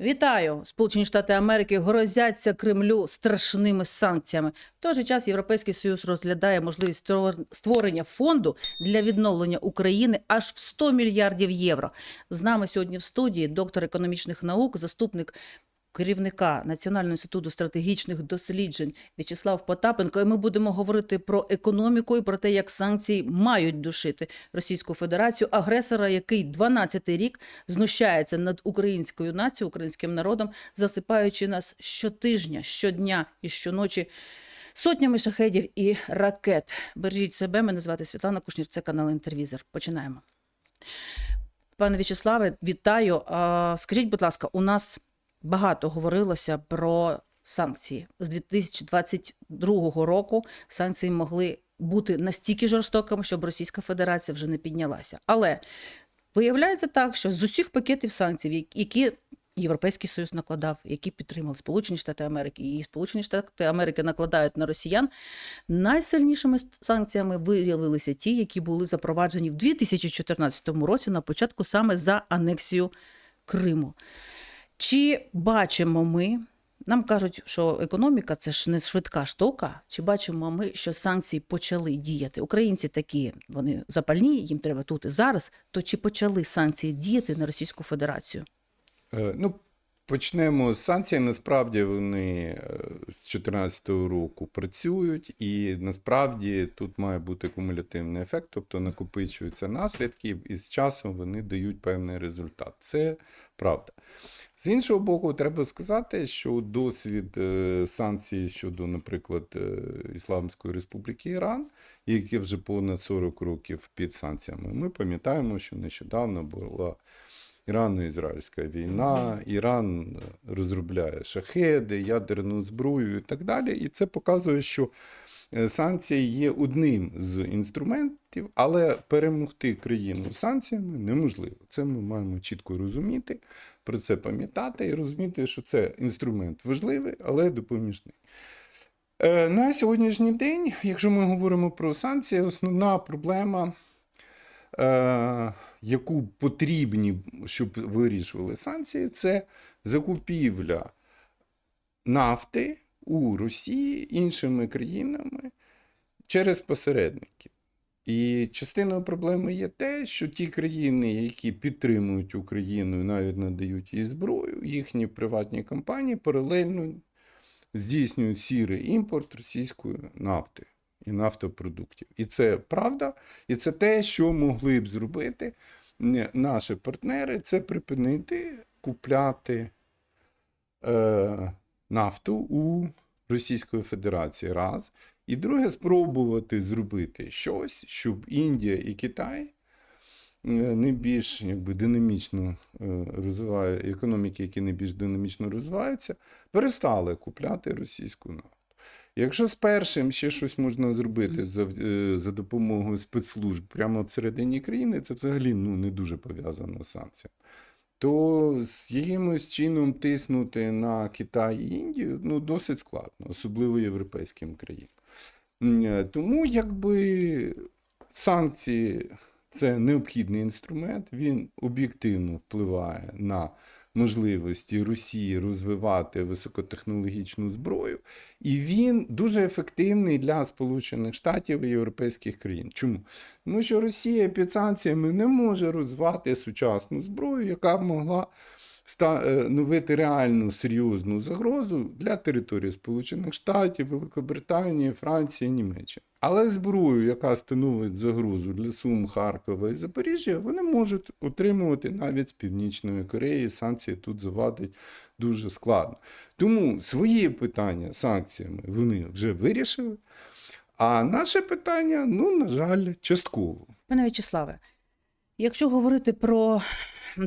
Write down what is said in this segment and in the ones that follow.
Вітаю! Сполучені Штати Америки грозяться Кремлю страшними санкціями. В той же час Європейський Союз розглядає можливість створення- фонду для відновлення України аж в 100 мільярдів євро. З нами сьогодні в студії доктор економічних наук, заступник керівника Національного інституту стратегічних досліджень В'ячеслав Потапенко. І ми будемо говорити про економіку і про те, як санкції мають душити Російську Федерацію, агресора, який 12-й рік знущається над українською нацією, українським народом, засипаючи нас щотижня, щодня і щоночі. Сотнями шахедів і ракет. Бережіть себе. Мене звати Світлана Кушнір. Це канал Інтервізор. Починаємо. Пане В'ячеславе, вітаю. Скажіть, будь ласка, у нас багато говорилося про санкції. З 2022 року санкції могли бути настільки жорстокими, щоб Російська Федерація вже не піднялася. Але виявляється так, що з усіх пакетів санкцій, які Європейський Союз накладав, які підтримали Сполучені Штати Америки, і Сполучені Штати Америки накладають на росіян. Найсильнішими санкціями виявилися ті, які були запроваджені в 2014 році на початку саме за анексію Криму. Чи бачимо ми, нам кажуть, що економіка це ж не швидка штука. Чи бачимо ми, що санкції почали діяти? Українці такі, вони запальні, їм треба тут і зараз. То чи почали санкції діяти на Російську Федерацію? Е, Ну, почнемо з санкцій. Насправді вони е, з 2014 року працюють, і насправді тут має бути кумулятивний ефект, тобто накопичуються наслідки, і з часом вони дають певний результат. Це правда. З іншого боку, треба сказати, що досвід е, санкцій щодо, наприклад, е, Ісламської Республіки Іран, які вже понад 40 років під санкціями, ми пам'ятаємо, що нещодавно була Ірано-Ізраїльська війна, Іран розробляє шахеди, ядерну зброю і так далі. І це показує, що е, санкції є одним з інструментів, але перемогти країну санкціями неможливо. Це ми маємо чітко розуміти, про це пам'ятати і розуміти, що це інструмент важливий, але допоміжний. Е, На сьогоднішній день, якщо ми говоримо про санкції, основна проблема е, яку потрібні, щоб вирішували санкції, це закупівля нафти у Росії іншими країнами через посередників. І частиною проблеми є те, що ті країни, які підтримують Україну і навіть надають їй зброю, їхні приватні компанії паралельно здійснюють сірий імпорт російської нафти і нафтопродуктів. І це правда, і це те, що могли б зробити наші партнери, це припинити купляти е, нафту у Російської Федерації раз. І друге, спробувати зробити щось, щоб Індія і Китай е, не більш якби, динамічно е, розвивають, економіки, які не більш динамічно розвиваються, перестали купляти російську нафту. Якщо з першим ще щось можна зробити за, е, за допомогою спецслужб прямо всередині країни, це взагалі ну, не дуже пов'язано з санкціями. То з якимось чином тиснути на Китай і Індію ну, досить складно, особливо європейським країнам. Е, Тому якби санкції це необхідний інструмент, він об'єктивно впливає на можливості Росії розвивати високотехнологічну зброю, і він дуже ефективний для Сполучених Штатів і європейських країн. Чому? Тому що Росія під санкціями не може розвивати сучасну зброю, яка б могла становити реальну серйозну загрозу для території Сполучених Штатів, Великобританії, Франції, Німеччини. Але зброю, яка становить загрозу для Сум, Харкова і Запоріжжя, вони можуть отримувати навіть з Північної Кореї. Санкції тут завадить дуже складно. Тому свої питання санкціями вони вже вирішили. А наше питання, ну, на жаль, частково. Пане В'ячеславе, якщо говорити про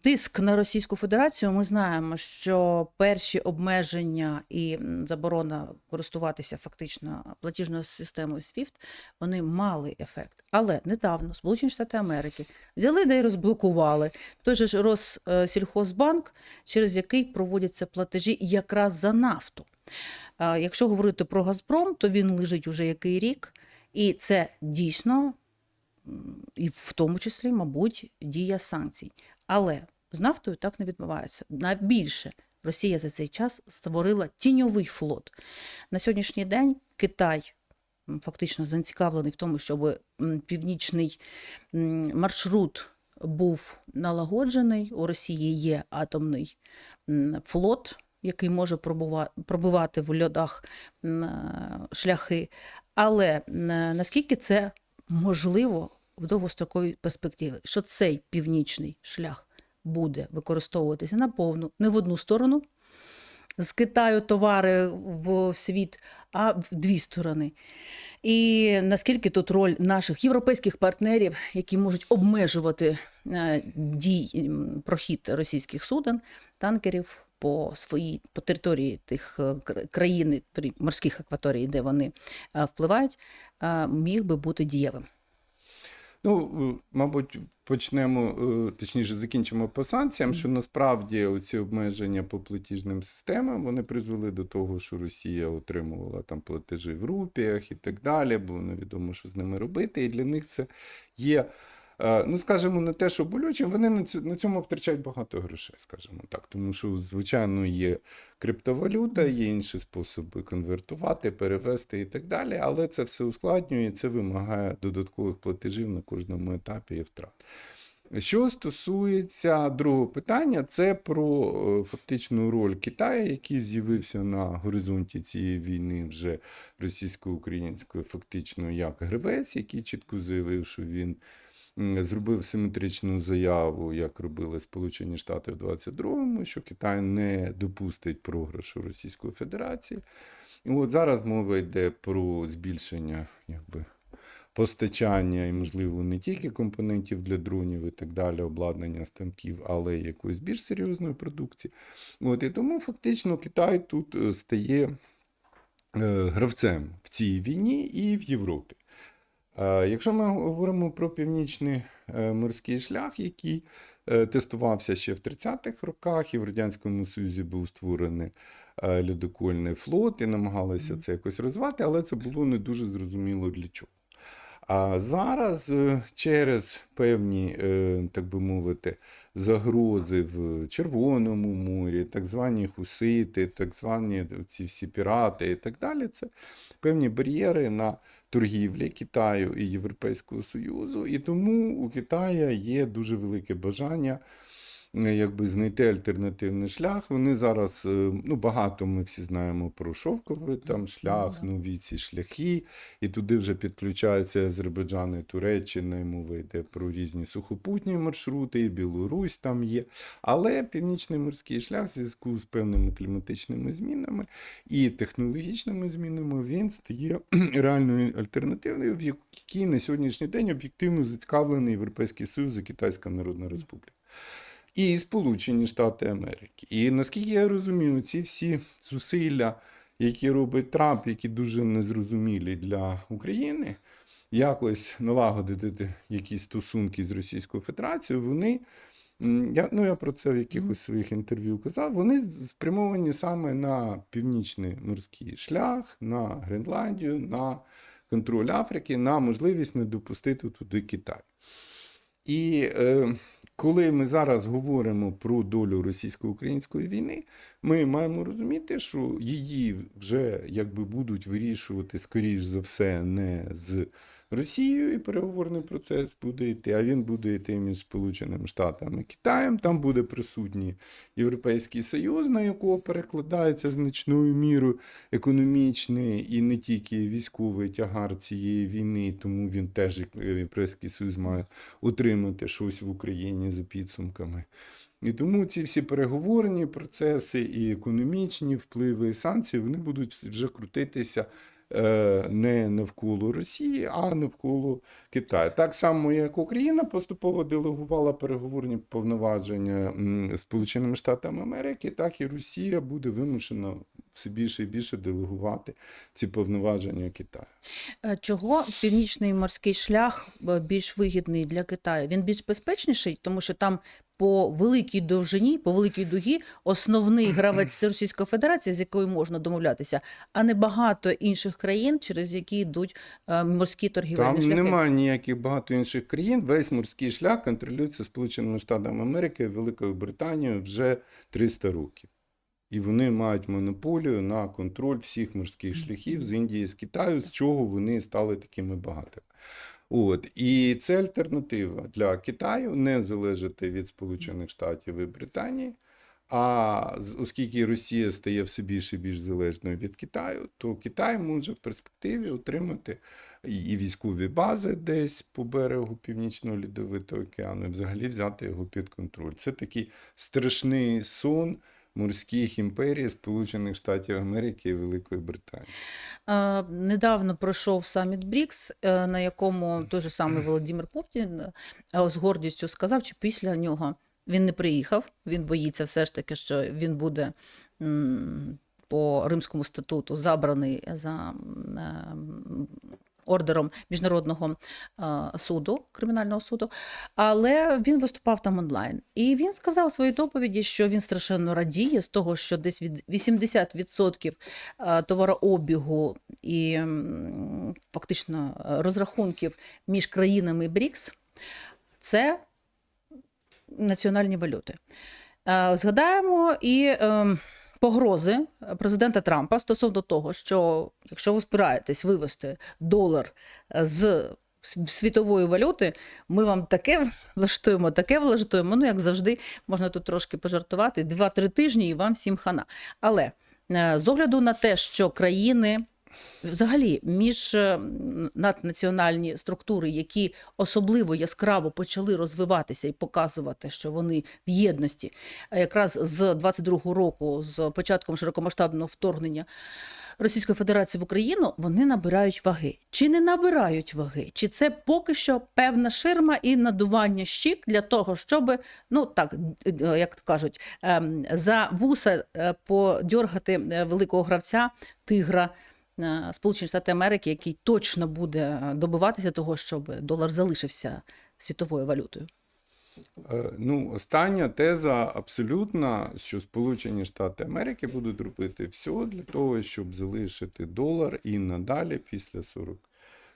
тиск на Російську Федерацію, ми знаємо, що перші обмеження і заборона користуватися фактично платіжною системою SWIFT, вони мали ефект. Але недавно Сполучені Штати Америки взяли да й розблокували той же ж Россільхозбанк, через який проводяться платежі якраз за нафту. Якщо говорити про Газпром, то він лежить уже який рік, і це дійсно, і в тому числі, мабуть, дія санкцій. Але з нафтою так не відбувається. Найбільше Росія за цей час створила тіньовий флот. На сьогоднішній день Китай фактично зацікавлений в тому, щоб північний маршрут був налагоджений. У Росії є атомний флот, який може пробивати в льодах е, шляхи. Але наскільки це можливо в довгостроковій перспективі, що цей північний шлях буде використовуватися наповну, не в одну сторону, з Китаю товари в світ, а в дві сторони. І наскільки тут роль наших європейських партнерів, які можуть обмежувати е, дій прохід російських суден, танкерів по своїй по території тих е, країн, при- морських акваторій, де вони е, впливають, міг би бути дієвим. Ну, е, мабуть, почнемо, е, точніше, закінчимо по санкціям, що насправді ці обмеження по платіжним системам вони призвели до того, що Росія отримувала там платежі в рупіях і так далі, бо невідомо, що з ними робити. І для них це є. Е, Ну, скажімо, не те, що болючим, вони на цьому втрачають багато грошей, скажімо так. Тому що, звичайно, є криптовалюта, є інші способи конвертувати, перевести і так далі, але це все ускладнює, це вимагає додаткових платежів на кожному етапі і втрат. Що стосується другого питання, це про е, фактичну роль Китаю, який з'явився на горизонті цієї війни вже російсько-української, фактично як гравець, який чітко заявив, що він зробив симетричну заяву, як робили Сполучені Штати в 22-му, що Китай не допустить програшу Російської Федерації. От зараз мова йде про збільшення якби, постачання і, можливо, не тільки компонентів для дронів і так далі, обладнання станків, але й якоїсь більш серйозної продукції. От, і тому фактично Китай тут е, стає е, гравцем в цій війні і в Європі. Е, Якщо ми говоримо про північний е, морський шлях, який е, тестувався ще в 30-х роках, і в Радянському Союзі був створений льодокольний флот, і намагалися це якось розвивати, але це було не дуже зрозуміло для чого. А зараз через певні, так би мовити, загрози в Червоному морі, так звані хусити, так звані ці всі пірати і так далі, це певні бар'єри на торгівлі Китаю і Європейського Союзу. І тому у Китаю є дуже велике бажання якби знайти альтернативний шлях. Вони зараз, е, ну багато ми всі знаємо про шовковий там шлях, нові ці шляхи, і туди вже підключаються Азербайджан і Туреччина, і мова йде про різні сухопутні маршрути, і Білорусь там є. Але Північний морський шлях в зв'язку з певними кліматичними змінами і технологічними змінами він стає реальною альтернативою, в якій на сьогоднішній день об'єктивно зацікавлений Європейський Союз і Китайська Народна Республіка. І Сполучені Штати Америки. І наскільки я розумію, ці всі зусилля, які робить Трамп, які дуже незрозумілі для України, якось налагодити якісь стосунки з Російською Федерацією, вони. Я, ну, я про це в якихось своїх інтерв'ю казав. Вони спрямовані саме на північний морський шлях, на Гренландію, на контроль Африки, на можливість не допустити туди Китай. І е, коли ми зараз говоримо про долю російсько-української війни, ми маємо розуміти, що її вже якби будуть вирішувати, скоріш за все, не з Росією, і переговорний процес буде йти, а він буде йти між Сполученими Штатами і Китаєм. Там буде присутній Європейський Союз, на якого перекладається значною мірою економічний і не тільки військовий тягар цієї війни, тому він теж Європейський Союз має утримати щось в Україні за підсумками. І тому ці всі переговорні процеси і економічні впливи і санкції вони будуть вже крутитися не навколо Росії, а навколо Китаю. Так само, як Україна поступово делегувала переговорні повноваження Сполученими Штатами Америки, так і Росія буде вимушена все більше і більше делегувати ці повноваження Китаю. Е, Чого північний морський шлях е, більш вигідний для Китаю? Він більш безпечніший, тому що там по великій довжині, по великій дугі, основний гравець це Російська Федерація, з якою можна домовлятися, а не багато інших країн, через які йдуть е, морські торгівельні Там шляхи. немає ніяких багато інших країн. Весь морський шлях контролюється Сполученими Штатами Америки Великою Британією вже 300 років. І вони мають монополію на контроль всіх морських шляхів з Індії, з Китаю, з чого вони стали такими багатими. От. І це альтернатива для Китаю не залежати від Сполучених Штатів і Британії. А оскільки Росія стає все більше і більш залежною від Китаю, то Китай може в перспективі отримати і військові бази десь по берегу Північного Лідовитого океану, і взагалі взяти його під контроль. Це такий страшний сон морських імперій Сполучених Штатів Америки і Великої Британії. Недавно пройшов саміт БРІКС, е, на якому той же самий Володимир Путін е, з гордістю сказав, чи після нього він не приїхав. Він боїться все ж таки, що він буде по Римському статуту забраний за е, ордером міжнародного е, суду, кримінального суду. Але він виступав там онлайн. І він сказав у своїй доповіді, що він страшенно радіє з того, що десь від 80% е, товарообігу і фактично розрахунків між країнами БРІКС це національні валюти. Е, Згадаємо і е, погрози президента Трампа стосовно того, що якщо ви збираєтесь вивести долар з світової валюти, ми вам таке влаштуємо, таке влаштуємо. Ну, як завжди, можна тут трошки пожартувати, два-три тижні і вам всім хана. Але е, з огляду на те, що країни взагалі між е, наднаціональні структури, які особливо яскраво почали розвиватися і показувати, що вони в єдності, а якраз з 22-го року, з початком широкомасштабного вторгнення Російської Федерації в Україну, вони набирають ваги. Чи не набирають ваги? Чи це поки що певна ширма і надування щік для того, щоб, ну так, е, як кажуть, ем, за вуса е, подьоргати е, великого гравця, тигра е, Сполучені Штати Америки, який точно буде е, добиватися того, щоб долар залишився світовою валютою? Е, Ну, остання теза абсолютна, що Сполучені Штати Америки будуть робити все для того, щоб залишити долар і надалі після 40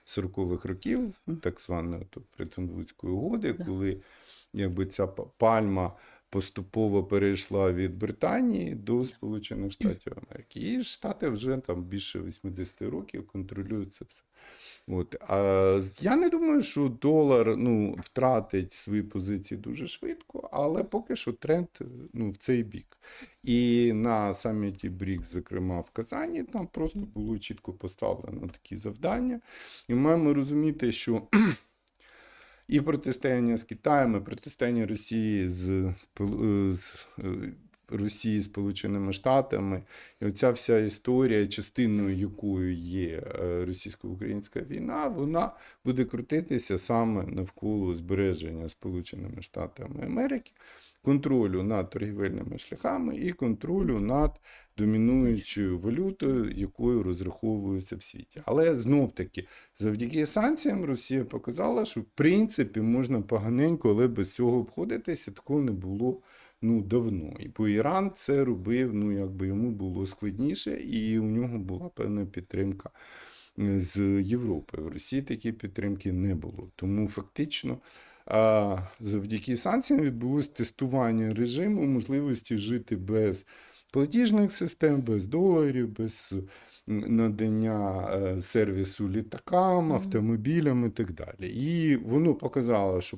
40-х років, так званої то, Бреттон-Вудської угоди, коли якби ця пальма поступово перейшла від Британії до Сполучених Штатів Америки. І Штати вже там більше 80 років контролюють це все. От. А я не думаю, що долар ну, втратить свої позиції дуже швидко, але поки що тренд ну, в цей бік. І на саміті БРІКС, зокрема в Казані, там просто було чітко поставлено такі завдання. І маємо розуміти, що і протистояння з Китаєм, і протистояння Росії з, Спол- з е, Росії Сполученими Штатами, і оця вся історія, частиною якою є е, російсько-українська війна, вона буде крутитися саме навколо збереження Сполученими Штатами Америки, контролю над торгівельними шляхами і контролю над домінуючою валютою, якою розраховуються в світі. Але знов таки, завдяки санкціям Росія показала, що в принципі можна поганенько, але без цього обходитися. Такого не було ну, давно. І бо Іран це робив, ну якби йому було складніше, і у нього була певна підтримка е, з Європи. В Росії такої підтримки не було. Тому фактично. Завдяки санкціям відбулось тестування режиму, можливості жити без платіжних систем, без доларів, без надання е, сервісу літакам, автомобілям і так далі. І воно показало, що,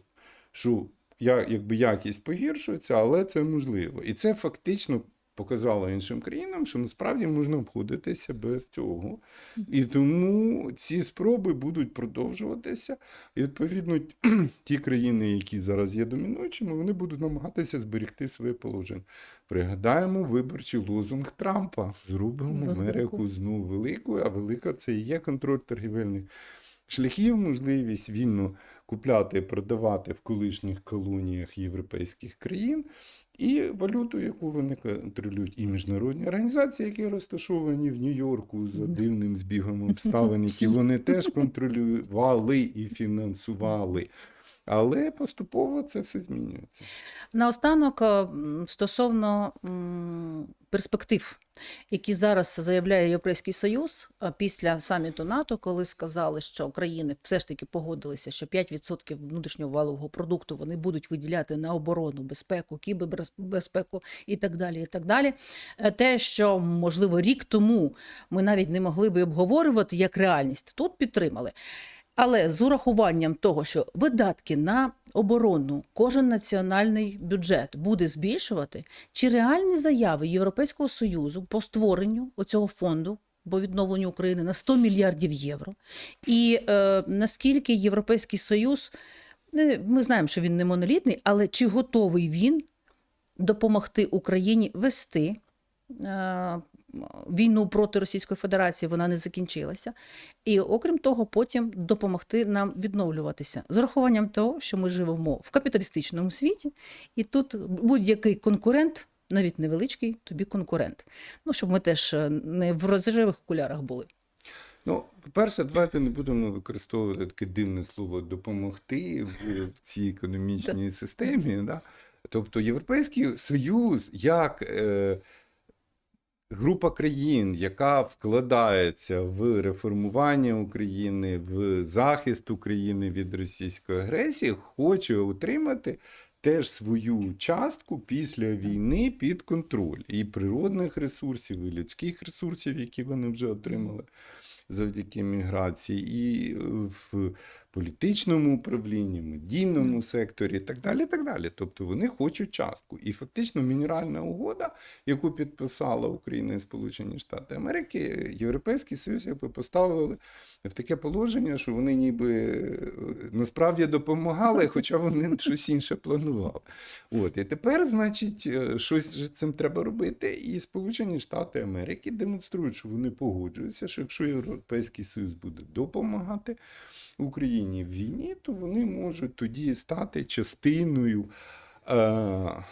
що я, якби якість погіршується, але це можливо. І це фактично показало іншим країнам, що насправді можна обходитися без цього. І тому ці спроби будуть продовжуватися. І відповідно ті країни, які зараз є домінуючими, вони будуть намагатися зберегти своє положення. Пригадаємо виборчий лозунг Трампа: зробимо. Америку знову великою, а велика це і є контроль торгівельних шляхів, можливість вільно купляти і продавати в колишніх колоніях європейських країн, і валюту, яку вони контролюють, і міжнародні організації, які розташовані в Нью-Йорку за дивним збігом обставин, які вони теж контролювали і фінансували. Але поступово це все змінюється. Наостанок, е, стосовно перспектив, які зараз заявляє Європейський Союз після саміту НАТО, коли сказали, що країни все ж таки погодилися, що 5% внутрішнього валового продукту вони будуть виділяти на оборону, безпеку, кібербезпеку і так далі. І так далі. Е, Те, що можливо рік тому ми навіть не могли би обговорювати як реальність, тут підтримали. Але з урахуванням того, що видатки на оборону кожен національний бюджет буде збільшувати, чи реальні заяви Європейського союзу по створенню оцього фонду по відновленню України на 100 мільярдів євро, і е, наскільки Європейський Союз, ми знаємо, що він не монолітний, але чи готовий він допомогти Україні вести е, війну проти Російської Федерації, вона не закінчилася. І окрім того, потім допомогти нам відновлюватися з урахуванням того, що ми живемо в капіталістичному світі, і тут будь-який конкурент, навіть невеличкий, тобі конкурент. Ну, щоб ми теж е, не в розживих окулярах були. Ну, по-перше, давайте не будемо використовувати таке дивне слово допомогти в, в цій економічній системі. Да? Тобто Європейський Союз як е, група країн, яка вкладається в реформування України, в захист України від російської агресії, хоче отримати теж свою частку після війни під контроль і природних ресурсів, і людських ресурсів, які вони вже отримали завдяки міграції, і е, в політичному управлінні, медійному секторі, і так далі. і так далі. Тобто вони хочуть частку. І фактично мінеральна угода, яку підписала Україна і Сполучені Штати Америки, Європейський Союз якби поставили в таке положення, що вони ніби е, насправді допомагали, хоча вони щось інше планували. От і тепер, значить, е, щось цим треба робити. І Сполучені Штати Америки демонструють, що вони погоджуються, що якщо Європейський Союз буде допомагати Україні в війні, то вони можуть тоді стати частиною. Е-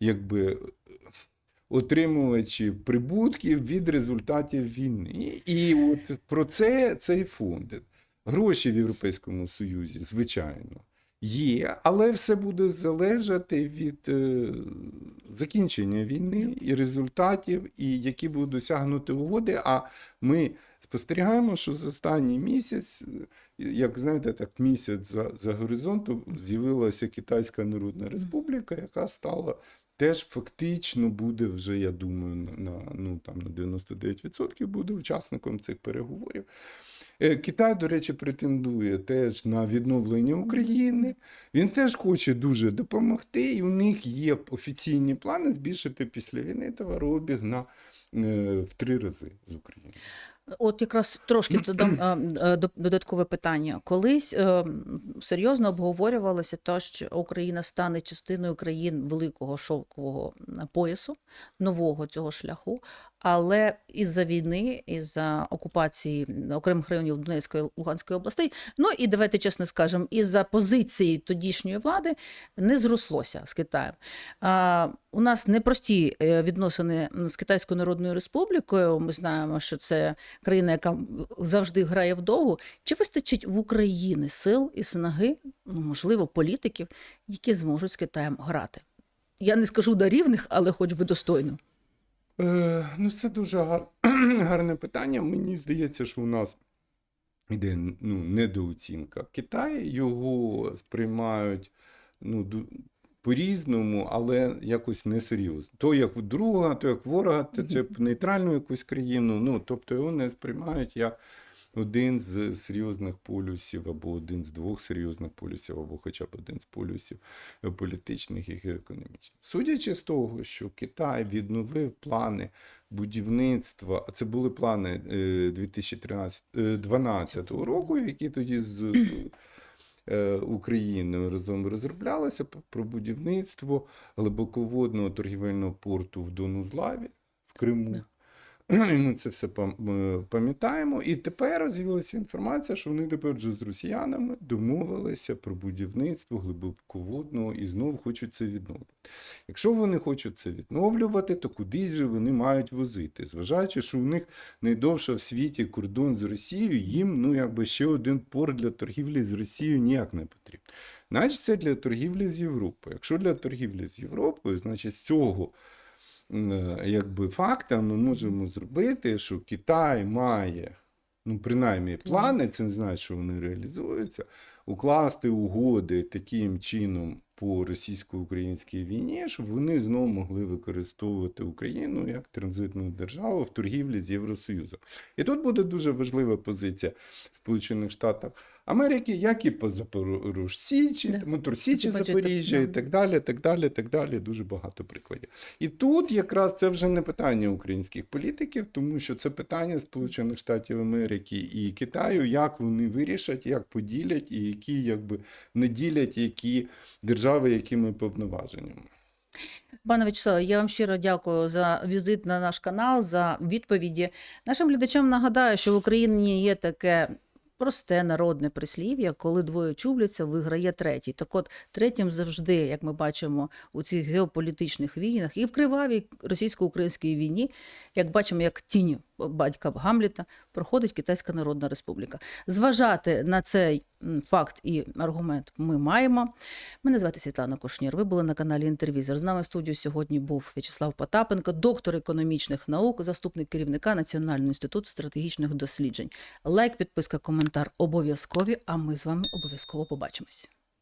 якби отримувачів прибутків від результатів війни. І от про це цей фонд. Гроші в Європейському Союзі, звичайно, є, але все буде залежати від е, закінчення війни і результатів, і які будуть досягнути угоди. А ми спостерігаємо, що за останній місяць, е, як знаєте, так місяць за, за горизонтом з'явилася Китайська Народна Республіка, яка стала теж фактично буде вже, я думаю, на, ну, там, на 99% буде учасником цих переговорів. Е, Китай, до речі, претендує теж на відновлення України. Він теж хоче дуже допомогти, і у них є офіційні плани збільшити після війни товарообіг на е, в три рази з України. От якраз трошки додам е, до- додаткове питання. Колись е, серйозно обговорювалося те, що Україна стане частиною країн великого шовкового поясу, нового цього шляху. Але із-за війни, із-за окупації окремих районів Донецької і Луганської областей, ну і давайте чесно скажемо, із-за позиції тодішньої влади не зрослося з Китаєм. А, у нас непрості е, відносини з Китайською Народною Республікою. Ми знаємо, що це країна, яка завжди грає вдовгу. Чи вистачить в Україні сил і снаги, ну можливо, політиків, які зможуть з Китаєм грати? Я не скажу до рівних, але хоч би достойно. Е, ну, це дуже гар... гарне питання. Мені здається, що у нас іде ну, недооцінка. Китай його сприймають ну, ду- по-різному, але якось несерйозно. То як друга, то як ворога, то як нейтральну якусь країну. Ну, тобто його не сприймають як один з серйозних полюсів, або один з двох серйозних полюсів, або хоча б один з полюсів політичних і економічних. Судячи з того, що Китай відновив плани будівництва, а це були плани е, 2012 року, які тоді з е, Україною разом розроблялися п- про будівництво глибоководного торгівельного порту в Донузлаві в Криму. І ми це все пам'ятаємо. І тепер з'явилася інформація, що вони тепер вже з росіянами домовилися про будівництво глибоководного і знову хочуть це відновлювати. Якщо вони хочуть це відновлювати, то кудись же вони мають возити. Зважаючи, що у них найдовша в світі кордон з Росією, їм ну якби ще один порт для торгівлі з Росією ніяк не потрібен. Значить, це для торгівлі з Європою. Якщо для торгівлі з Європою, значить з цього якби факта ми можемо зробити, що Китай має, ну принаймні плани, це не значить, що вони реалізуються, укласти угоди таким чином по російсько-українській війні, щоб вони знову могли використовувати Україну як транзитну державу в торгівлі з Євросоюзом. І тут буде дуже важлива позиція Сполучених Штатів Америки, як і по Запорожсічі, Да. Моторсічі Запоріжжя і так далі, так далі, так далі. Дуже багато прикладів. І тут якраз це вже не питання українських політиків, тому що це питання Сполучених Штатів Америки і Китаю, як вони вирішать, як поділять, і які якби не ділять які держави, якими повноваженнями. Пане Вячеславе, я вам щиро дякую за візит на наш канал, за відповіді. Нашим глядачам нагадаю, що в Україні є таке просте народне прислів'я, коли двоє чубляться, виграє третій. Так от третім завжди, як ми бачимо у цих геополітичних війнах, і в кривавій російсько-українській війні, як бачимо, як тінь батька Гамліта, проходить Китайська Народна Республіка. Зважати на цей факт і аргумент ми маємо. Мене звати Світлана Кушнір. Ви були на каналі Інтервізор. З нами в студії сьогодні був В'ячеслав Потапенко, доктор економічних наук, заступник керівника Національного інституту стратегічних досліджень. Лайк, підписка, коментар обов'язкові. А ми з вами обов'язково побачимось.